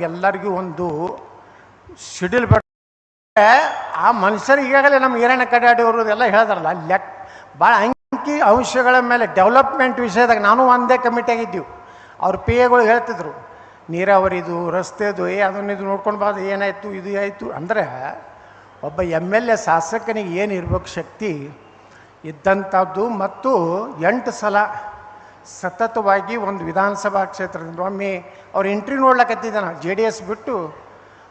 ನಮಗೆಲ್ಲರಿಗೂ ಒಂದು ಸಿಡಿಲ್ ಬೆಟ್ಟ ಆ ಮನುಷ್ಯರು ಈಗಾಗಲೇ ನಮ್ಮ ಈರಣ್ಣ ಕಡ್ಡಾಡಿಯವರು ಎಲ್ಲ ಹೇಳ್ದಾರಲ್ಲ ಲೆಕ್ ಭಾಳ ಅಂಕಿ ಅಂಶಗಳ ಮೇಲೆ ಡೆವಲಪ್ಮೆಂಟ್ ವಿಷಯದಾಗ ನಾನು ಒಂದೇ ಕಮಿಟಿಯಾಗಿದ್ದೀವಿ ಅವ್ರ ಪಿ ಎಗಳು ಹೇಳ್ತಿದ್ರು, ನೀರಾವರಿದು, ರಸ್ತೆದು, ಏ, ಅದನ್ನ ಇದು ನೋಡ್ಕೊಂಡು ಬಾರ್ದು ಏನಾಯಿತು, ಇದು ಆಯಿತು. ಅಂದರೆ ಒಬ್ಬ ಎಂ ಎಲ್ ಎ ಶಾಸಕನಿಗೆ ಏನು ಇರ್ಬೇಕು ಶಕ್ತಿ, ಇದ್ದಂಥದ್ದು ಮತ್ತು ಎಂಟು ಸಲ ಸತತವಾಗಿ ಒಂದು ವಿಧಾನಸಭಾ ಕ್ಷೇತ್ರದಿಂದ ಒಮ್ಮೆ ಅವ್ರ ಇಂಟ್ರಿ ನೋಡ್ಲಕತ್ತಿದ್ದೆ ನಾನು ಜೆ ಡಿ ಎಸ್ ಬಿಟ್ಟು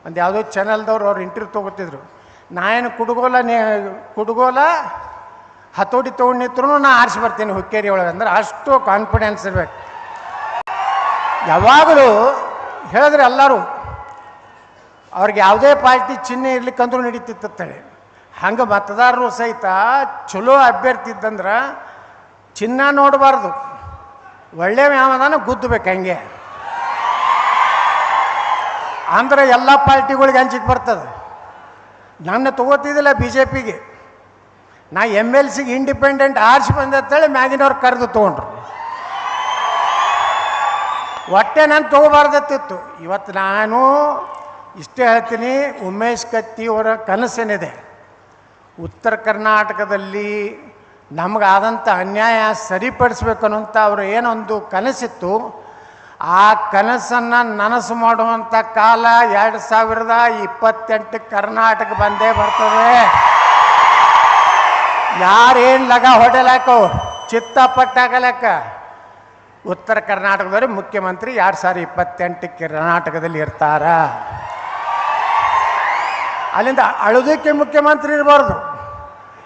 ಒಂದು ಯಾವುದೋ ಚಾನಲ್ದವ್ರು ಅವ್ರು ಎಂಟ್ರಿ ತೊಗೋತಿದ್ರು. ನಾ ಏನು ಕುಡುಗೋಲ ನೇ, ಕುಡುಗೋಲ ಹತೋಟಿ ತೊಗೊಂಡು ನಿಂತ್ರು ನಾ ಆರಿಸಿ ಬರ್ತೀನಿ ಹುಕ್ಕೇರಿ ಒಳಗೆ ಅಂದ್ರೆ ಅಷ್ಟು ಕಾನ್ಫಿಡೆನ್ಸ್ ಇರಬೇಕು. ಯಾವಾಗಲೂ ಹೇಳಿದ್ರೆ ಎಲ್ಲರೂ ಅವ್ರಿಗೆ ಯಾವುದೇ ಪಾರ್ಟಿ ಚಿಹ್ನೆ ಇರ್ಲಿಕ್ಕಂದ್ರೂ ನಡೀತಿತ್ತಂತೇಳಿ ಹಂಗೆ ಮತದಾರರು ಸಹಿತ ಚಲೋ ಅಭ್ಯರ್ಥಿ ಇದ್ದಂದ್ರೆ ಚಿನ್ನ ನೋಡಬಾರ್ದು. ಒಳ್ಳೆ ಯಾವದಾನ ಗುದ್ದಬೇಕು ಹಂಗೆ. ಅಂದ್ರೆ ಎಲ್ಲ ಪಾರ್ಟಿಗಳಿಗೆ ಹಂಚಿಕ್ ಬರ್ತದೆ. ನನ್ನ ತಗೋತಿದ್ದಿಲ್ಲ ಬಿ ಜೆ ಪಿಗೆ ನಾ ಎಂ ಎಲ್ ಸಿಗೆ ಇಂಡಿಪೆಂಡೆಂಟ್ ಆರ್ಸಿ ಬಂದೆ ಅಂತೇಳಿ ಮ್ಯಾಗಿನವ್ರು ಕರೆದು ತೊಗೊಂಡ್ರು. ಒಟ್ಟೆ ನಾನು ತೊಗೋಬಾರ್ದತ್ತಿತ್ತು ಇವತ್ತು ನಾನು ಇಷ್ಟೇ ಹೇಳ್ತೀನಿ, ಉಮೇಶ್ ಕತ್ತಿ ಅವರ ಕನಸೇನಿದೆ. ಉತ್ತರ ಕರ್ನಾಟಕದಲ್ಲಿ ನಮಗಾದಂಥ ಅನ್ಯಾಯ ಸರಿಪಡಿಸ್ಬೇಕು ಅನ್ನೋಂಥ ಅವರು ಏನೊಂದು ಕನಸಿತ್ತು, ಆ ಕನಸನ್ನು ನನಸು ಮಾಡುವಂಥ ಕಾಲ ಎರಡು ಸಾವಿರದ ಇಪ್ಪತ್ತೆಂಟು ಕರ್ನಾಟಕ ಬಂದೇ ಬರ್ತದೆ. ಯಾರೇನು ಲಗ ಹೊಡೆಲಾಕೋ ಚಿತ್ತ ಪಟ್ಟಾಗಲಕ್ಕ ಉತ್ತರ ಕರ್ನಾಟಕದವರು ಮುಖ್ಯಮಂತ್ರಿ ಎರಡು ಸಾವಿರದ ಇಪ್ಪತ್ತೆಂಟು ಕರ್ನಾಟಕದಲ್ಲಿ ಇರ್ತಾರ. ಅಲ್ಲಿಂದ ಅಳುದಕ್ಕೆ ಮುಖ್ಯಮಂತ್ರಿ ಇರಬಾರ್ದು.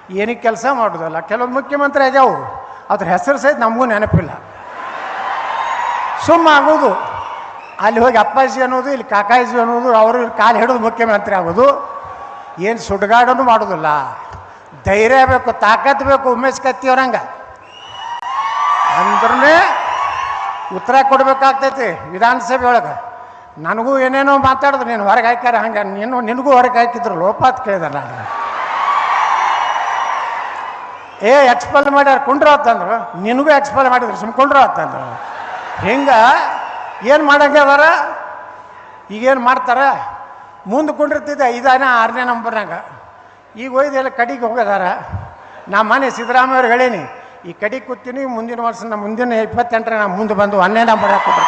ಏನಕ್ಕೆ ಕೆಲಸ ಮಾಡೋದಲ್ಲ ಕೆಲವೊಂದು ಮುಖ್ಯಮಂತ್ರಿ ಅದಾವು ಅದ್ರ ಹೆಸರು ಸಹಿತ ನಮಗೂ ನೆನಪಿಲ್ಲ. ಸುಮ್ಮ ಆಗೋದು. ಅಲ್ಲಿ ಹೋಗಿ ಅಪ್ಪಾಜಿ ಅನ್ನೋದು, ಇಲ್ಲಿ ಕಾಕಾಜಿ ಅನ್ನೋದು, ಅವರು ಕಾಲು ಹಿಡಿದು ಮುಖ್ಯಮಂತ್ರಿ ಆಗೋದು. ಏನು ಸುಡುಗಾಡನು ಮಾಡೋದಿಲ್ಲ. ಧೈರ್ಯ ಬೇಕು, ತಾಕತ್ ಬೇಕು ಉಮೇಶ್ ಕತ್ತಿಯವ್ರಂಗ ಅಂದ್ರೆ ಉತ್ತರ ಕೊಡಬೇಕಾಗ್ತೈತಿ ವಿಧಾನಸಭೆ ಒಳಗೆ. ನನಗೂ ಏನೇನೋ ಮಾತಾಡಿದ್ರು ನೀನು ಹೊರಗೆ ಹಾಕ್ಯಾರ ಹಂಗೆ. ನೀನು, ನಿನಗೂ ಹೊರಗೆ ಹಾಕಿದ್ರು ಲೋಪಾತ್ ಕೇಳಿದೆ ನಾನು. ಏ ಎಕ್ಸ್ಪಲ್ ಮಾಡ್ಯಾರ ಕುಂಡ್ರ ಅಂತಂದ್ರು ನಿನಗೂ ಎಕ್ಸ್ಪಲ್ ಮಾಡಿದ್ರು, ಸುಮ್ ಕುಂಡ್ರ ಅಂತಂದ್ರು ಹಿಂಗೆ ಏನು ಮಾಡಂಗೆ ಅದಾರ? ಈಗೇನು ಮಾಡ್ತಾರೆ? ಮುಂದೆ ಕುಂಡಿರ್ತಿದ್ದೆ ಐದನೇ, ಆರನೇ ನಂಬರ್ನಾಗ. ಈಗ ಒಯ್ದೆಲ್ಲ ಕಡಿಗೆ ಹೋಗದಾರ ನಾ ಮನೆ ಸಿದ್ದರಾಮಯ್ಯವ್ರು ಹೇಳೀನಿ, ಈ ಕಡಿ ಕೂತೀನಿ, ಮುಂದಿನ ವರ್ಷ ನಮ್ಮ ಮುಂದಿನ ಇಪ್ಪತ್ತೆಂಟರ ನಾ ಮುಂದೆ ಬಂದು ಒಂದೇ ನಂಬರ್ ಹಾಕ್ಕೊಟ್ರು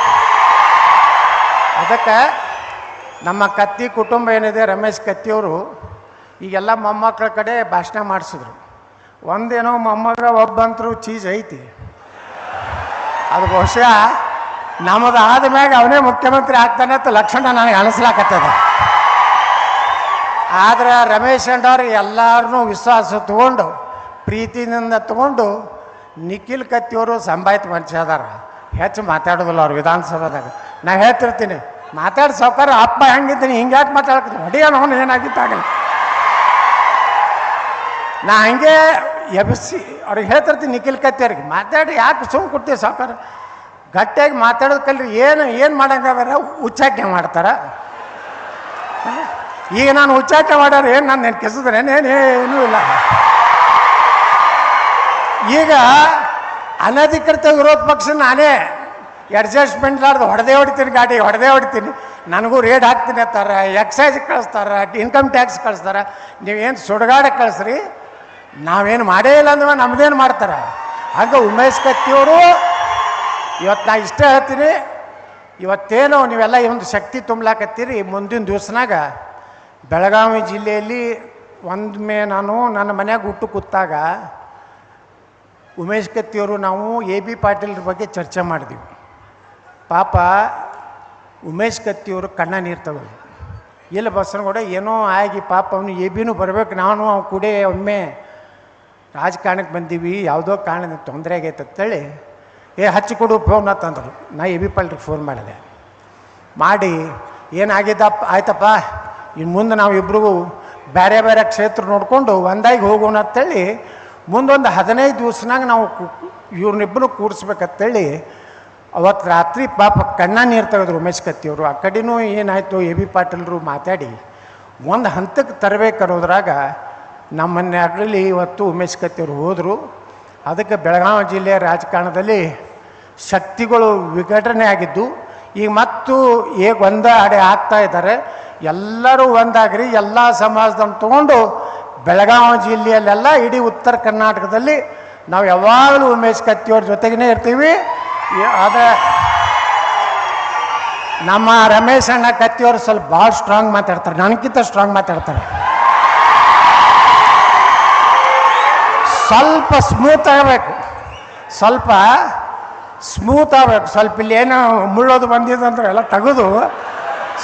ಅದಕ್ಕೆ ನಮ್ಮ ಕತ್ತಿ ಕುಟುಂಬ ಏನಿದೆ, ರಮೇಶ್ ಕತ್ತಿಯವರು, ಈಗೆಲ್ಲ ಮೊಮ್ಮಕ್ಕಳ ಕಡೆ ಭಾಷಣ ಮಾಡಿಸಿದ್ರು. ಒಂದೇನೋ ಮೊಮ್ಮಗ, ಒಬ್ಬಂತರು ಚೀಸ್ ಐತಿ. ಅದು ಬಹುಶಃ ನಮ್ಮದು ಆದ ಮ್ಯಾಗ ಅವನೇ ಮುಖ್ಯಮಂತ್ರಿ ಆಗ್ತಾನೆ ಅಂತ ಲಕ್ಷಣ ನನಗೆ ಅನಿಸ್ಲಾಕತ್ತದ. ಆದ್ರೆ ರಮೇಶ್ ಅಂಡವ್ರು ಎಲ್ಲರನ್ನೂ ವಿಶ್ವಾಸ ತಗೊಂಡು, ಪ್ರೀತಿನಿಂದ ತಗೊಂಡು ನಿಖಿಲ್ ಕತ್ತಿಯವರು ಸಂಭಾಯಿತ ಮನುಷ್ಯ ಅದಾರ. ಹೆಚ್ಚು ಮಾತಾಡೋದಿಲ್ಲ ಅವ್ರು ವಿಧಾನಸಭಾದಾಗ. ನಾ ಹೇಳ್ತಿರ್ತೀನಿ, ಮಾತಾಡಿ ಸಾವ್ಕಾರ, ಅಪ್ಪ ಹೆಂಗಿದ್ದೀನಿ ಹಿಂಗೆ ಯಾಕೆ ಮಾತಾಡ್ತೀನಿ ಹೊಡಿಯೋಣ ಅವನು ಏನಾಗಿತ್ತಾಗಲ್ಲ ನಾ ಹಂಗೆ ಎಬ್ಸಿ, ಅವ್ರಿಗೆ ಹೇಳ್ತಿರ್ತೀನಿ, ನಿಖಿಲ್ ಕತ್ತಿಯವ್ರಿಗೆ ಮಾತಾಡಿ, ಯಾಕೆ ಸುಮ್ಮನೆ ಕೊಡ್ತೀವಿ ಸಾಕಾರ ಗಟ್ಟಿಯಾಗಿ ಮಾತಾಡೋದು ಕಲ್ರಿ, ಏನು ಏನು ಮಾಡಂಗಾರ ಉಚ್ಚಾಟನೆ ಮಾಡ್ತಾರ. ಈಗ ನಾನು ಉಚ್ಚಾಟನೆ ಮಾಡೋರು ಏನು ನಾನು ನೆನ್ ಕೆಸಿದ್ರೆ? ಏನೂ ಇಲ್ಲ. ಈಗ ಅನಧಿಕೃತ ವಿರೋಧ ಪಕ್ಷ ನಾನೇ ಅಡ್ಜಸ್ಟ್ಮೆಂಟ್ ಲಾರ್ದು ಹೊಡೆದೇ ಹೊಡಿತೀನಿ ಗಾಡಿ, ಹೊಡೆದೇ ಹೊಡಿತೀನಿ. ನನಗೂ ರೇಟ್ ಹಾಕ್ತೀನಿ ಅಂತಾರೆ ಎಕ್ಸೈಸ್ ಕಳಿಸ್ತಾರೆ ಇನ್ಕಮ್ ಟ್ಯಾಕ್ಸ್ ಕಳಿಸ್ತಾರ. ನೀವೇನು ಸುಡುಗಾಡ ಕಳಿಸ್ರಿ? ನಾವೇನು ಮಾಡೇ ಇಲ್ಲ ಅಂದ್ರೆ ನಮ್ದೇನು ಮಾಡ್ತಾರೆ? ಹಂಗೆ ಉಮೇಶ್ ಕತ್ತಿಯವರು ಇವತ್ತು ನಾ ಇಷ್ಟೇ ಹೇಳ್ತೀನಿ, ಇವತ್ತೇನೋ ನೀವೆಲ್ಲ ಒಂದು ಶಕ್ತಿ ತುಂಬಲಾಕತ್ತೀರಿ, ಮುಂದಿನ ದಿವಸನಾಗ ಬೆಳಗಾವಿ ಜಿಲ್ಲೆಯಲ್ಲಿ ಒಂದೊಮ್ಮೆ ನಾನು ನನ್ನ ಮನ್ಯಾಗ ಹುಟ್ಟು ಕೂತಾಗ ಉಮೇಶ್ ಕತ್ತಿಯವರು ನಾವು ಎ ಬಿ ಪಾಟೀಲ್ರ ಬಗ್ಗೆ ಚರ್ಚೆ ಮಾಡಿದ್ವಿ. ಪಾಪ ಉಮೇಶ್ ಕತ್ತಿಯವರು ಕಣ್ಣ ನೀರು ತಗೋದು ಇಲ್ಲ ಬಸನಗೌಡ, ಏನೋ ಆಗಿ ಪಾಪ ಅವನು ಎ ಬಿನೂ ಬರಬೇಕು, ನಾನು ಅವ್ನು ಕೂಡ ಒಮ್ಮೆ ರಾಜಕಾರಣಕ್ಕೆ ಬಂದೀವಿ, ಯಾವುದೋ ಕಾರಣದಿಂದ ತೊಂದರೆ ಆಗೈತೆ ಅಂತೇಳಿ, ಏ, ಹಚ್ಚಿ ಕೊಡು ಫೋನ್ ಅಂತಂದರು ನಾ ಎ ಬಿ ಪಾಲ್ರಿಗೆ ಫೋನ್ ಮಾಡಿದೆ. ಮಾಡಿ ಏನಾಗಿದ್ದಪ್ಪ ಆಯ್ತಪ್ಪ ಇನ್ನು ಮುಂದೆ ನಾವು ಇಬ್ಬರಿಗೂ ಬೇರೆ ಬೇರೆ ಕ್ಷೇತ್ರ ನೋಡಿಕೊಂಡು ಒಂದಾಗಿ ಹೋಗೋಣ ಅಂತೇಳಿ, ಮುಂದೊಂದು ಹದಿನೈದು ದಿವ್ಸನಾಗ ನಾವು ಇವ್ರನ್ನಿಬ್ಬರು ಕೂಡಿಸ್ಬೇಕಂತೇಳಿ ಅವತ್ತು ರಾತ್ರಿ ಪಾಪ ಕಣ್ಣ ನೀರು ತೆಗೆದ್ರು ಉಮೇಶ್ ಕತ್ತಿಯವರು ಆ ಕಡೆನೂ ಏನಾಯಿತು, ಎ ಬಿ ಪಾಟೀಲ್ರು ಮಾತಾಡಿ, ಒಂದು ಹಂತಕ್ಕೆ ತರಬೇಕು ಅನ್ನೋದ್ರಾಗ ನಮ್ಮನ್ಯಾಗಲಿ ಇವತ್ತು ಉಮೇಶ್ ಕತ್ತಿಯವರು ಹೋದರು. ಅದಕ್ಕೆ ಬೆಳಗಾವಿ ಜಿಲ್ಲೆಯ ರಾಜಕಾರಣದಲ್ಲಿ ಶಕ್ತಿಗಳು ವಿಘಟನೆ ಆಗಿದ್ದು, ಈಗ ಮತ್ತು ಈಗ ಒಂದೇ ಅಡೆ ಆಗ್ತಾ ಇದ್ದಾರೆ, ಎಲ್ಲರೂ ಒಂದಾಗ್ರಿ, ಎಲ್ಲ ಸಮಾಜದನ್ನು ತಗೊಂಡು ಬೆಳಗಾವಿ ಜಿಲ್ಲೆಯಲ್ಲೆಲ್ಲ ಇಡೀ ಉತ್ತರ ಕರ್ನಾಟಕದಲ್ಲಿ ನಾವು ಯಾವಾಗಲೂ ಉಮೇಶ್ ಕತ್ತಿಯವ್ರ ಜೊತೆಗೇ ಇರ್ತೀವಿ. ಆದರೆ ನಮ್ಮ ರಮೇಶ್ ಅಣ್ಣ ಕತ್ತಿಯವರು ಸ್ವಲ್ಪ ಭಾಳ ಸ್ಟ್ರಾಂಗ್ ಮಾತಾಡ್ತಾರೆ. ನನಗಿಂತ ಸ್ಟ್ರಾಂಗ್ ಮಾತಾಡ್ತಾರೆ. ಸ್ವಲ್ಪ ಸ್ಮೂತ್ ಆಗಬೇಕು. ಸ್ವಲ್ಪ ಸ್ಮೂತ್ ಆಗಬೇಕು. ಸ್ವಲ್ಪ ಇಲ್ಲಿ ಏನೋ ಮುಳ್ಳೋದು ಬಂದಿದೆ ಅಂದ್ರೆ ಎಲ್ಲ ತೆಗೆದು.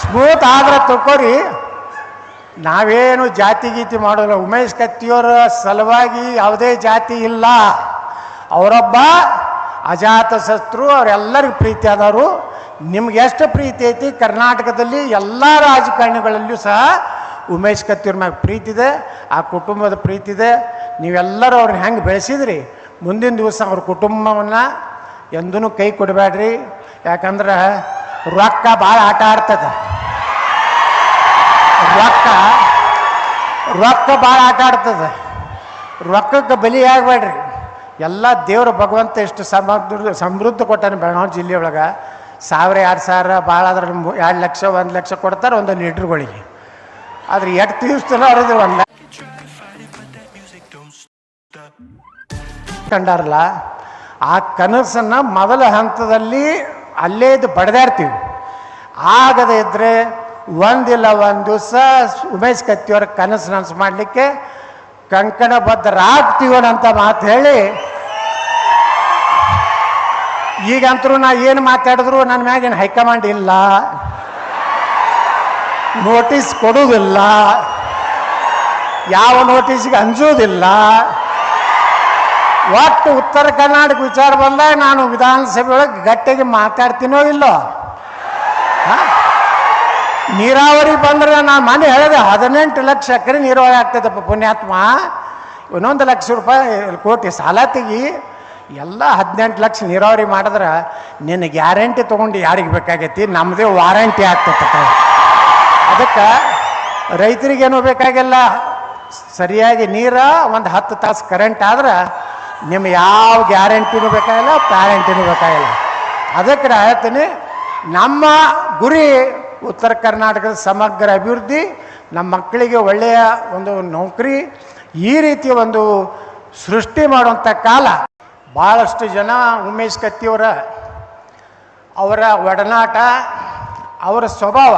ಸ್ಮೂತ್ ಆದ್ರೆ ತಕೋರಿ ನಾವೇನು ಜಾತಿ ಗೀತಿ ಮಾಡೋಲ್ಲ. ಉಮೇಶ್ ಕತ್ತಿಯವರ ಸಲುವಾಗಿ ಯಾವುದೇ ಜಾತಿ ಇಲ್ಲ. ಅವರೊಬ್ಬ ಅಜಾತ ಶತ್ರು, ಅವರೆಲ್ಲರಿಗೂ ಪ್ರೀತಿ ಆದವರು. ನಿಮ್ಗೆ ಎಷ್ಟು ಪ್ರೀತಿ ಐತಿ? ಕರ್ನಾಟಕದಲ್ಲಿ ಎಲ್ಲ ರಾಜಕಾರಣಿಗಳಲ್ಲೂ ಸಹ ಉಮೇಶ್ ಕತ್ತಿಯವ್ರ ಮ್ಯಾಗ ಪ್ರೀತಿ ಇದೆ. ಆ ಕುಟುಂಬದ ಪ್ರೀತಿ ಇದೆ. ನೀವೆಲ್ಲರೂ ಅವ್ರನ್ನ ಹೆಂಗೆ ಬೆಳೆಸಿದ್ರಿ? ಮುಂದಿನ ದಿವಸ ಅವ್ರ ಕುಟುಂಬವನ್ನು ಎಂದೂ ಕೈ ಕೊಡಬೇಡ್ರಿ. ಯಾಕಂದ್ರೆ ರೊಕ್ಕ ಭಾಳ ಆಟ ಆಡ್ತದೆ. ರೊಕ್ಕ ರೊಕ್ಕ ಭಾಳ ಆಟ ಆಡ್ತದೆ. ರೊಕ್ಕಕ್ಕೆ ಬಲಿ ಆಗಬೇಡ್ರಿ. ಎಲ್ಲ ದೇವ್ರ ಭಗವಂತ ಎಷ್ಟು ಸಮೃದ್ಧ ಸಮೃದ್ಧ ಕೊಟ್ಟಾನೆ ಬೆಳಗಾವಿ ಜಿಲ್ಲೆಯೊಳಗೆ ಸಾವಿರ, ಎರಡು ಸಾವಿರ ಭಾಳ ಆದ್ರೆ ಎರಡು ಲಕ್ಷ, ಒಂದು ಲಕ್ಷ ಕೊಡ್ತಾರೆ ಒಂದು ಲೀಟ್ರ್ಗಳಿಗೆ. ಆದ್ರೆ ಎಷ್ಟು ದಿವಸ ಅವ್ರದ್ದು ಒಂದು ಕಂಡಾರಲ್ಲ, ಆ ಕನಸನ್ನು ಮೊದಲ ಹಂತದಲ್ಲಿ ಅಲ್ಲೇ ಇದ್ದು ಬಡ್ದಾಡ್ತೀವಿ ಆಗದೇ ಇದ್ದರೆ ಒಂದಿಲ್ಲ ಒಂದು ದಿವಸ ಉಮೇಶ್ ಕತ್ತಿಯವರ ಕನಸು ನನಸು ಮಾಡಲಿಕ್ಕೆ ಕಂಕಣಬದ್ಧರಾಗ್ತೀವನಂತ ಮಾತು ಹೇಳಿ ಈಗಂತರೂ ನಾ ಏನು ಮಾತಾಡಿದ್ರು ನನ್ನ ಮ್ಯಾಗೇನು ಹೈಕಮಾಂಡ್ ಇಲ್ಲ, ನೋಟಿಸ್ ಕೊಡುವುದಿಲ್ಲ, ಯಾವ ನೋಟಿಸ್ಗೆ ಅಂಜೋದಿಲ್ಲ. ಒಟ್ಟು ಉತ್ತರ ಕರ್ನಾಟಕ ವಿಚಾರ ಬಂದಾಗ ನಾನು ವಿಧಾನಸಭೆ ಒಳಗೆ ಗಟ್ಟಿಗೆ ಮಾತಾಡ್ತೀನೋ ಇಲ್ಲೋ? ನೀರಾವರಿ ಬಂದ್ರೆ ನಾನು ಮನೆ ಹೇಳಿದೆ, ಹದಿನೆಂಟು ಲಕ್ಷ ಎಕರೆ ನೀರಾವರಿ ಆಗ್ತದಪ್ಪ ಪುಣ್ಯಾತ್ಮ. ಇನ್ನೊಂದು ಲಕ್ಷ ರೂಪಾಯಿ ಕೋಟಿ ಸಾಲ ತೆಗಿ, ಎಲ್ಲ ಹದಿನೆಂಟು ಲಕ್ಷ ನೀರಾವರಿ ಮಾಡಿದ್ರೆ ನಿನ್ನ ಗ್ಯಾರಂಟಿ ತೊಗೊಂಡು ಯಾರಿಗೆ ಬೇಕಾಗೈತಿ? ನಮ್ಮದೇ ವಾರಂಟಿ ಆಗ್ತೈತ ಅದಕ್ಕೆ ರೈತರಿಗೇನು ಬೇಕಾಗಿಲ್ಲ. ಸರಿಯಾಗಿ ನೀರು, ಒಂದು ಹತ್ತು ತಾಸು ಕರೆಂಟ್ ಆದ್ರೆ ನಿಮ್ಮ ಯಾವ ಗ್ಯಾರಂಟಿನೂ ಬೇಕಾಗಿಲ್ಲ, ಪ್ಯಾರಂಟಿನೂ ಬೇಕಾಗಿಲ್ಲ. ಅದಕ್ಕೆ ನಾ ಹೇಳ್ತೀನಿ, ನಮ್ಮ ಗುರಿ ಉತ್ತರ ಕರ್ನಾಟಕದ ಸಮಗ್ರ ಅಭಿವೃದ್ಧಿ, ನಮ್ಮ ಮಕ್ಕಳಿಗೆ ಒಳ್ಳೆಯ ಒಂದು ನೌಕರಿ, ಈ ರೀತಿ ಒಂದು ಸೃಷ್ಟಿ ಮಾಡುವಂಥ ಕಾಲ ಭಾಳಷ್ಟು ಜನ ಉಮೇಶ್ ಕತ್ತಿಯವರ, ಅವರ ಒಡನಾಟ, ಅವರ ಸ್ವಭಾವ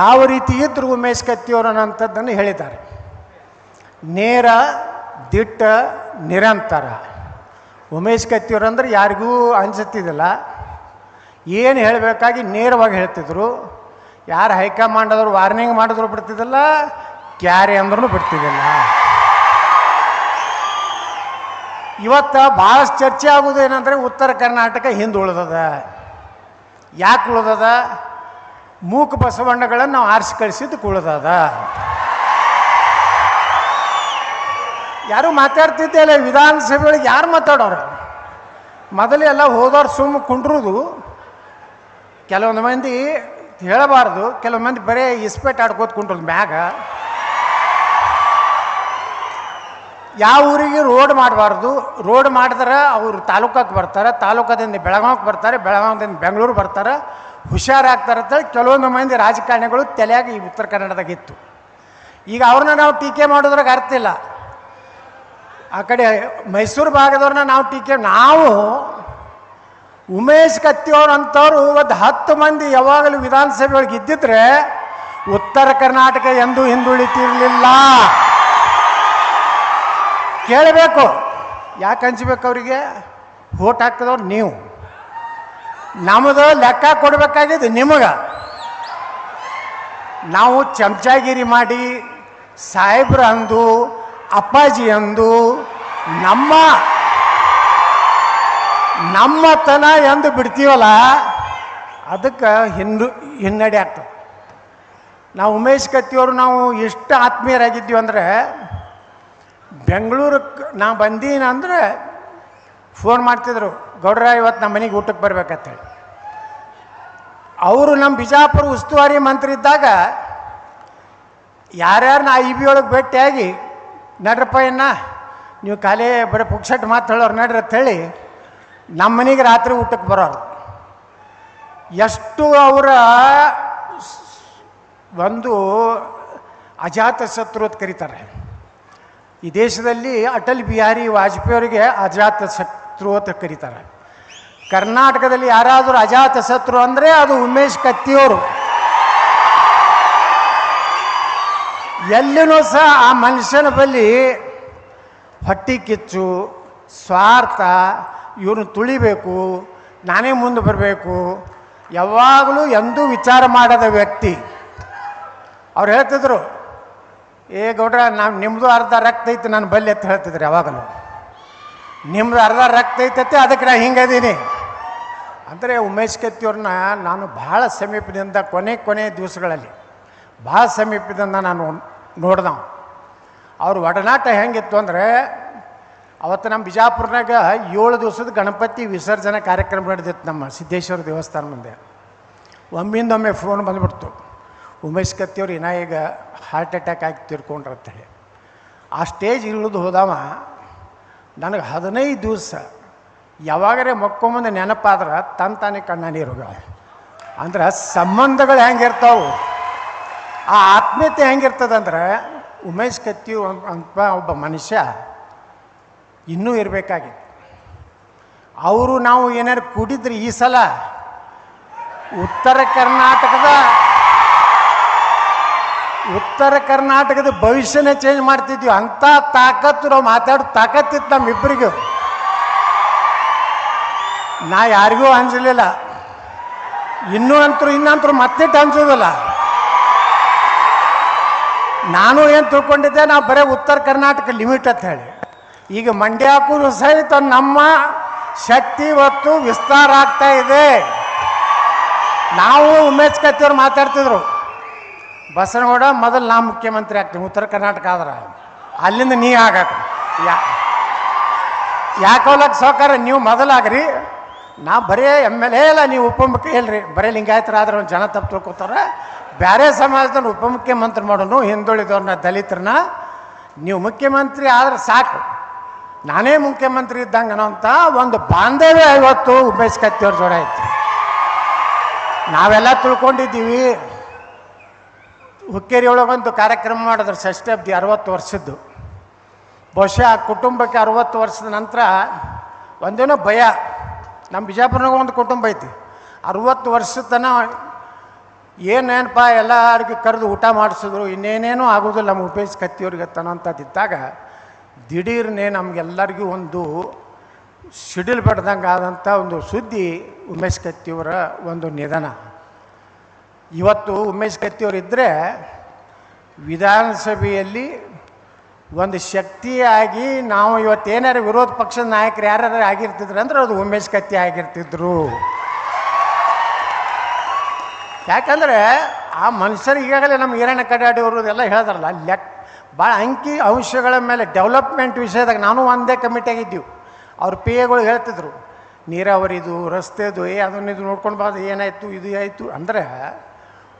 ಯಾವ ರೀತಿ ಇದ್ರು ಉಮೇಶ್ ಕತ್ತಿಯವರು ಅನ್ನೋಂಥದ್ದನ್ನು ಹೇಳಿದ್ದಾರೆ. ನೇರ ದಿಟ್ಟ ನಿರಂತರ. ಉಮೇಶ್ ಕತ್ತಿಯವರು ಅಂದ್ರೆ ಯಾರಿಗೂ ಅನಿಸುತ್ತಿದ್ದಿಲ್ಲ. ಏನು ಹೇಳಬೇಕಾಗಿ ನೇರವಾಗಿ ಹೇಳ್ತಿದ್ರು. ಯಾರು ಹೈಕಮಾಂಡ್ ಆದರೂ ವಾರ್ನಿಂಗ್ ಮಾಡಿದ್ರು ಬಿಡ್ತಿದ್ದಿಲ್ಲ, ಕ್ಯಾರಿ ಅಂದ್ರೂ ಬಿಡ್ತಿದ್ದಿಲ್ಲ. ಇವತ್ತು ಭಾಳಷ್ಟು ಚರ್ಚೆ ಆಗೋದು ಏನಂದರೆ ಉತ್ತರ ಕರ್ನಾಟಕ ಹಿಂದೆ ಉಳಿದದ. ಯಾಕೆ ಉಳಿದದ? ಮೂಕ ಬಸವಣ್ಣಗಳನ್ನು ನಾವು ಆರಿಸಿ ಕಳಿಸಿದ್ದು ಕುಳ್ದದ ಯಾರು ಮಾತಾಡ್ತಿದ್ದಿಲ್ಲ ವಿಧಾನಸಭೆ ಒಳಗೆ ಯಾರು ಮಾತಾಡೋರು? ಮೊದಲೆಲ್ಲ ಹೋದವ್ರು ಸುಮ್ಮ ಕುಂಡ್ರುದು. ಕೆಲವೊಂದು ಮಂದಿ ಹೇಳಬಾರ್ದು, ಕೆಲವೊಂದು ಮಂದಿ ಬರೀ ಇಸ್ಪೇಟ್ ಆಡ್ಕೋತ ಕುಂಡ್ರದು ಮ್ಯಾಗ. ಯಾವ ಊರಿಗೆ ರೋಡ್ ಮಾಡಬಾರ್ದು, ರೋಡ್ ಮಾಡಿದ್ರೆ ಅವರು ತಾಲೂಕಕ್ಕೆ ಬರ್ತಾರೆ, ತಾಲೂಕದಿಂದ ಬೆಳಗಾವಿಗೆ ಬರ್ತಾರೆ ಬೆಳಗಾವಿಂದ ಬೆಂಗಳೂರು ಬರ್ತಾರೆ ಹುಷಾರಾಗ್ತಾರೆ ಅಂತೇಳಿ ಕೆಲವೊಂದು ಮಂದಿ ರಾಜಕಾರಣಿಗಳು ತಲೆಯಾಗಿ ಈ ಉತ್ತರ ಕನ್ನಡದಾಗ ಇತ್ತು. ಈಗ ಅವ್ರನ್ನ ನಾವು ಟೀಕೆ ಮಾಡೋದ್ರಾಗ ಅರ್ಥ ಇಲ್ಲ. ಆ ಕಡೆ ಮೈಸೂರು ಭಾಗದವ್ರನ್ನ ನಾವು ಟೀಕೆ ನಾವು ಉಮೇಶ್ ಕತ್ತಿಯವ್ರು ಅಂಥವ್ರು ಒಂದು ಹತ್ತು ಮಂದಿ ಯಾವಾಗಲೂ ವಿಧಾನಸಭೆ ಒಳಗೆ ಇದ್ದಿದ್ರೆ ಉತ್ತರ ಕರ್ನಾಟಕ ಎಂದೂ ಹಿಂದುಳಿತಿರ್ಲಿಲ್ಲ. ಕೇಳಬೇಕು. ಯಾಕೆ ಹಂಚಬೇಕು ಅವರಿಗೆ? ಓಟ್ ಹಾಕಿದವ್ರು ನೀವು. ನಮ್ಮದು ಲೆಕ್ಕ ಕೊಡಬೇಕಾಗಿದ್ದು ನಿಮಗೆ. ನಾವು ಚಮಚಾಗಿರಿ ಮಾಡಿ ಸಾಹೇಬ್ರು ಅಂದು ಅಪ್ಪಾಜಿ ಎಂದು ನಮ್ಮ ನಮ್ಮತನ ಎಂದು ಬಿಡ್ತೀವಲ್ಲ, ಅದಕ್ಕೆ ಹಿಂದು ಹಿನ್ನಡೆ ಆಗ್ತದೆ. ನಾವು ಉಮೇಶ್ ಕತ್ತಿಯವರು ನಾವು ಎಷ್ಟು ಆತ್ಮೀಯರಾಗಿದ್ದೀವಿ ಅಂದರೆ ಬೆಂಗಳೂರಿಗೆ ನಾ ಬಂದೀನಿ ಅಂದರೆ ಫೋನ್ ಮಾಡ್ತಿದ್ರು, ಗೌಡ್ರ, ಇವತ್ತು ನಮ್ಮ ಮನೆಗೆ ಊಟಕ್ಕೆ ಬರ್ಬೇಕಂತೇಳಿ. ಅವರು ನಮ್ಮ ಬಿಜಾಪುರ ಉಸ್ತುವಾರಿ ಮಂತ್ರಿ ಇದ್ದಾಗ ಯಾರ್ಯಾರು ನಾ ಐ ಬಿ ಒಳಗೆ ಭೇಟಿಯಾಗಿ ನಡ್ರಪ್ಪ ಇನ್ನ ನೀವು ಖಾಲಿ ಬರೀ ಪುಕ್ಸಟ್ ಮಾತು ಹೇಳೋರು ನಡ್ರಿ ಅಂತ ಹೇಳಿ ನಮ್ಮ ಮನೆಗೆ ರಾತ್ರಿ ಊಟಕ್ಕೆ ಬರೋರು. ಎಷ್ಟು ಅವರ ಒಂದು ಅಜಾತ ಶತ್ರು ಅಂತ ಕರೀತಾರೆ. ಈ ದೇಶದಲ್ಲಿ ಅಟಲ್ ಬಿಹಾರಿ ವಾಜಪೇಯಿ ಅವರಿಗೆ ಅಜಾತ ಶತ್ರು ಅಂತ ಕರೀತಾರೆ. ಕರ್ನಾಟಕದಲ್ಲಿ ಯಾರಾದರೂ ಅಜಾತ ಶತ್ರು ಅಂದರೆ ಅದು ಉಮೇಶ್ ಕತ್ತಿಯವರು. ಎಲ್ಲಿನೂ ಸಹ ಆ ಮನುಷ್ಯನ ಬಳಿ ಹೊಟ್ಟಿ ಕಿಚ್ಚು, ಸ್ವಾರ್ಥ ಇವನು ತುಳಿಬೇಕು, ನಾನೇ ಮುಂದೆ ಬರಬೇಕು. ಯಾವಾಗಲೂ ಎಂದೂ ವಿಚಾರ ಮಾಡದ ವ್ಯಕ್ತಿ. ಅವ್ರು ಹೇಳ್ತಿದ್ರು, ಏ ಗೌಡ್ರ, ನಾವು ನಿಮ್ಮದು ಅರ್ಧ ರಕ್ತ ಐತೆ ನಾನು ಬಲ್ಲಿ ಅಂತ ಹೇಳ್ತಿದ್ರು ಯಾವಾಗಲೂ. ನಿಮ್ಮದು ಅರ್ಧ ರಕ್ತ ಐತೈತೆ, ಅದಕ್ಕೆ ನಾನು ಹಿಂಗದೀನಿ ಅಂದರೆ ಉಮೇಶ್ ಕತ್ತಿಯವ್ರನ್ನ ನಾನು ಭಾಳ ಸಮೀಪದಿಂದ ಕೊನೆ ಕೊನೆ ದಿವಸಗಳಲ್ಲಿ ಭಾಳ ಸಮೀಪದಿಂದ ನಾನು ನೋಡ್ದವ. ಅವ್ರ ಒಡನಾಟ ಹೆಂಗಿತ್ತು ಅಂದರೆ, ಅವತ್ತು ನಮ್ಮ ಬಿಜಾಪುರ್ನಾಗ ಏಳು ದಿವಸದ ಗಣಪತಿ ವಿಸರ್ಜನೆ ಕಾರ್ಯಕ್ರಮ ನಡೆದಿತ್ತು ನಮ್ಮ ಸಿದ್ದೇಶ್ವರ ದೇವಸ್ಥಾನ ಮುಂದೆ. ಒಮ್ಮಿಂದೊಮ್ಮೆ ಫೋನ್ ಬಂದುಬಿಡ್ತು. ಉಮೇಶ್ ಕತ್ತಿಯವ್ರು ಇನ್ನ ಈಗ ಹಾರ್ಟ್ ಅಟ್ಯಾಕ್ ಆಗಿ ತಿರ್ಕೊಂಡ್ರಂತೇಳಿ ಆ ಸ್ಟೇಜ್ ಇಳಿದು ಹೋದವ, ನನಗೆ ಹದಿನೈದು ದಿವಸ, ಯಾವಾಗರೇ ಮಕ್ಕೊಂಬಂದು ನೆನಪಾದ್ರೆ ತನ್ ತಾನೇ ಕಣ್ಣ ನೀರು ಅಂದ್ರೆ ಸಂಬಂಧಗಳು ಹೆಂಗಿರ್ತಾವು ಆ ಆತ್ಮೀಯತೆ ಹೆಂಗಿರ್ತದಂದ್ರೆ ಉಮೇಶ್ ಕತ್ತಿ ಅಂತ ಒಬ್ಬ ಮನುಷ್ಯ ಇನ್ನೂ ಇರಬೇಕಾಗಿತ್ತು. ಅವರು ನಾವು ಏನಾರು ಕೂಡಿದ್ರೆ ಈ ಸಲ ಉತ್ತರ ಕರ್ನಾಟಕದ ಉತ್ತರ ಕರ್ನಾಟಕದ ಭವಿಷ್ಯನೇ ಚೇಂಜ್ ಮಾಡ್ತಿದ್ವಿ. ಅಂಥ ತಾಕತ್ತು ನಾವು ಮಾತಾಡೋ ತಾಕತ್ತಿತ್ತು ನಮ್ಮಿಬ್ಬರಿಗೂ. ನಾ ಯಾರಿಗೂ ಹಂಚಲಿಲ್ಲ ಇನ್ನೂ ಅಂತರೂ ಇನ್ನಂತರೂ ಮತ್ತೆ ಅನ್ಸೋದಿಲ್ಲ. ನಾನು ಏನು ತಿಳ್ಕೊಂಡಿದ್ದೆ? ನಾವು ಬರೀ ಉತ್ತರ ಕರ್ನಾಟಕ ಲಿಮಿಟ್ ಅಂತ ಹೇಳಿ. ಈಗ ಮಂಡ್ಯಕ್ಕೂ ಸಹಿತ ನಮ್ಮ ಶಕ್ತಿ ಇವತ್ತು ವಿಸ್ತಾರ ಆಗ್ತಾ ಇದೆ. ನಾವು ಉಮೇಶ್ ಕತ್ತಿಯವ್ರು ಮಾತಾಡ್ತಿದ್ರು, ಬಸನಗೌಡ, ಮೊದಲು ನಾ ಮುಖ್ಯಮಂತ್ರಿ ಆಗ್ತೀನಿ, ಉತ್ತರ ಕರ್ನಾಟಕ ಆದ್ರೆ. ಅಲ್ಲಿಂದ ನೀ ಆಗಕ್ಕೆ. ಯಾ ಯಾಕೋಲಕ್ಕೆ ಸಹಕಾರ ನೀವು ಮೊದಲಾಗ್ರಿ ನಾ ಬರೇ ಎಂ ಎಲ್ ಎ ಇಲ್ಲ ನೀವು ಉಪಮುಖ್ಯ ಹೇಳ್ರಿ. ಬರೀ ಲಿಂಗಾಯತರಾದ್ರೆ ಜನ ತಪ್ಪು ತಿಳ್ಕೊತಾರೆ. ಬೇರೆ ಸಮಾಜದಲ್ಲಿ ಉಪಮುಖ್ಯಮಂತ್ರಿ ಮಾಡೋನು ಹಿಂದುಳಿದವ್ರನ್ನ ದಲಿತರನ್ನ. ನೀವು ಮುಖ್ಯಮಂತ್ರಿ ಆದ್ರೆ ಸಾಕು. ನಾನೇ ಮುಖ್ಯಮಂತ್ರಿ ಇದ್ದಂಗೆ ಅನ್ನೋಂಥ ಒಂದು ಬಾಂಧವ್ಯ ಇವತ್ತು ಉಮೇಶ್ ಕತ್ತಿಯವ್ರ ಜೋಡ ಐತಿ. ನಾವೆಲ್ಲ ತಿಳ್ಕೊಂಡಿದ್ದೀವಿ. ಹುಕ್ಕೇರಿ ಒಳಗೊಂದು ಕಾರ್ಯಕ್ರಮ ಮಾಡಿದ್ರು ಷಷ್ಠಬ್ದಿ ಅರವತ್ತು ವರ್ಷದ್ದು. ಬಹುಶಃ ಕುಟುಂಬಕ್ಕೆ ಅರವತ್ತು ವರ್ಷದ ನಂತರ ಒಂದೇನೋ ಭಯ. ನಮ್ಮ ಬಿಜಾಪುರನಾಗ ಒಂದು ಕುಟುಂಬ ಐತಿ. ಅರವತ್ತು ವರ್ಷದ ತನ ಏನೇನಪ್ಪ ಎಲ್ಲರಿಗೂ ಕರೆದು ಊಟ ಮಾಡಿಸಿದ್ರು, ಇನ್ನೇನೇನೂ ಆಗೋದಿಲ್ಲ, ನಮ್ಮ ಉಪೇಶ್ ಕತ್ತಿಯವ್ರಿಗೆ ತನ್ನಂಥದ್ದಿದ್ದಾಗ ದಿಢೀರ್ನೇ ನಮಗೆಲ್ಲರಿಗೂ ಒಂದು ಶಿಡಿಲ್ ಬಡ್ದಂಗೆ ಆದಂಥ ಒಂದು ಸುದ್ದಿ ಉಮೇಶ್ ಕತ್ತಿಯವರ ಒಂದು ನಿಧನ. ಇವತ್ತು ಉಮೇಶ್ ಕತ್ತಿಯವರು ಇದ್ದರೆ ವಿಧಾನಸಭೆಯಲ್ಲಿ ಒಂದು ಶಕ್ತಿಯಾಗಿ ನಾವು ಇವತ್ತೇನಾರು ವಿರೋಧ ಪಕ್ಷದ ನಾಯಕರು ಯಾರ್ಯಾರು ಆಗಿರ್ತಿದ್ರು ಅಂದ್ರೆ ಅದು ಉಮೇಶ್ ಕತ್ತಿ ಆಗಿರ್ತಿದ್ರು. ಯಾಕಂದರೆ ಆ ಮನುಷ್ಯರು ಈಗಾಗಲೇ ನಮ್ಮ ಈರಣ್ಣ ಕಡಾಡಿಯವರು ಎಲ್ಲ ಹೇಳಿದ್ರಲ್ಲ, ಲೆಕ್ ಭಾಳ ಅಂಕಿ ಅಂಶಗಳ ಮೇಲೆ ಡೆವಲಪ್ಮೆಂಟ್ ವಿಷಯದಾಗ ನಾನು ಒಂದೇ ಕಮಿಟಿಯಾಗಿದ್ದೀವಿ ಅವ್ರ ಪಿ ಎಗಳು ಹೇಳ್ತಿದ್ರು, ನೀರಾವರಿದು, ರಸ್ತೆದು, ಏ, ಅದನ್ನ ಇದು ನೋಡ್ಕೊಂಡು ಬಾದು ಏನಾಯಿತು, ಇದು ಆಯಿತು. ಅಂದರೆ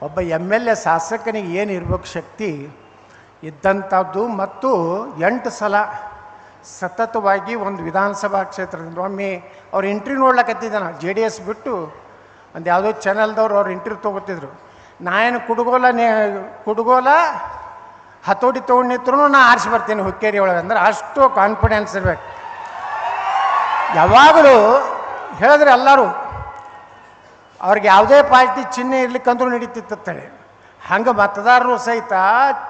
ಒಬ್ಬ ಎಂ ಎಲ್ ಎ ಶಾಸಕನಿಗೆ ಏನು ಇರ್ಬೇಕು ಶಕ್ತಿ ಇದ್ದಂಥದ್ದು ಮತ್ತು ಎಂಟು ಸಲ ಸತತವಾಗಿ ಒಂದು ವಿಧಾನಸಭಾ ಕ್ಷೇತ್ರದಿಂದ, ಒಮ್ಮೆ ಅವ್ರು ಎಂಟ್ರಿ ನೋಡ್ಲಕತ್ತಿದ್ದಾನೆ ಜೆ ಡಿ ಎಸ್ ಬಿಟ್ಟು ಒಂದು ಯಾವುದೋ ಚಾನಲ್ದವ್ರು ಅವ್ರು ಇಂಟ್ರಿ ತೊಗೋತಿದ್ರು. ನಾ ಏನು ಕುಡುಗೋಲ ನೇ, ಕುಡುಗೋಲ ಹತೋಟಿ ತೊಗೊಂಡಿದ್ರು ನಾನು ಆರಿಸಿ ಬರ್ತೀನಿ ಹುಕ್ಕೇರಿ ಒಳಗೆ ಅಂದ್ರೆ ಅಷ್ಟು ಕಾನ್ಫಿಡೆನ್ಸ್ ಇರಬೇಕು. ಯಾವಾಗಲೂ ಹೇಳಿದ್ರೆ ಎಲ್ಲರೂ, ಅವ್ರಿಗೆ ಯಾವುದೇ ಪಾರ್ಟಿ ಚಿಹ್ನೆ ಇರ್ಲಿಕ್ಕಂದ್ರೂ ನಡೀತಿತ್ತೇಳಿ ಹಂಗೆ ಮತದಾರರು ಸಹಿತ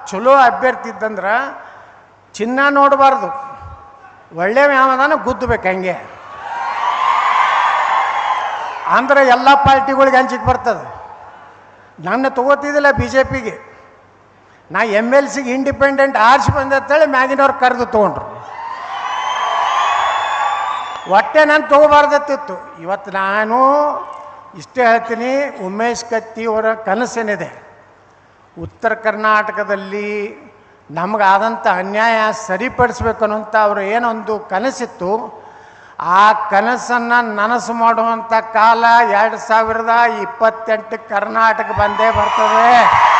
ಚಲೋ ಅಭ್ಯರ್ಥಿ ಇದ್ದಂದ್ರೆ ಚಿನ್ನ ನೋಡಬಾರ್ದು. ಒಳ್ಳೆ ವ್ಯಾಮದಾನ ಗುದ್ದಬೇಕು ಹಂಗೆ. ಅಂದ್ರೆ ಎಲ್ಲ ಪಾರ್ಟಿಗಳಿಗೆ ಹಂಚಿಕೆ ಬರ್ತದೆ. ನನ್ನ ತಗೋತಿದ್ದಿಲ್ಲ ಬಿ ಜೆ ಪಿಗೆ ನಾ ಎಂ ಎಲ್ ಸಿಗೆ ಇಂಡಿಪೆಂಡೆಂಟ್ ಆರ್ಸಿ ಬಂದೆ ಅಂತೇಳಿ ಮ್ಯಾಗಿನವ್ರು ಕರೆದು ತೊಗೊಂಡ್ರು. ಹೊಟ್ಟೆ ನಾನು ತೊಗೋಬಾರ್ದತ್ತಿತ್ತು. ಇವತ್ತು ನಾನು ಇಷ್ಟೇ ಹೇಳ್ತೀನಿ, ಉಮೇಶ್ ಕತ್ತಿ ಅವರ ಕನಸೇನಿದೆ. ಉತ್ತರ ಕರ್ನಾಟಕದಲ್ಲಿ ನಮಗಾದಂಥ ಅನ್ಯಾಯ ಸರಿಪಡಿಸ್ಬೇಕು ಅವರು ಏನೊಂದು ಕನಸಿತ್ತು. ಆ ಕನಸನ್ನು ನನಸು ಮಾಡುವಂಥ ಕಾಲ ಎರಡು ಸಾವಿರದ ಇಪ್ಪತ್ತೆಂಟು ಕರ್ನಾಟಕ ಬಂದೇ ಬರ್ತದೆ.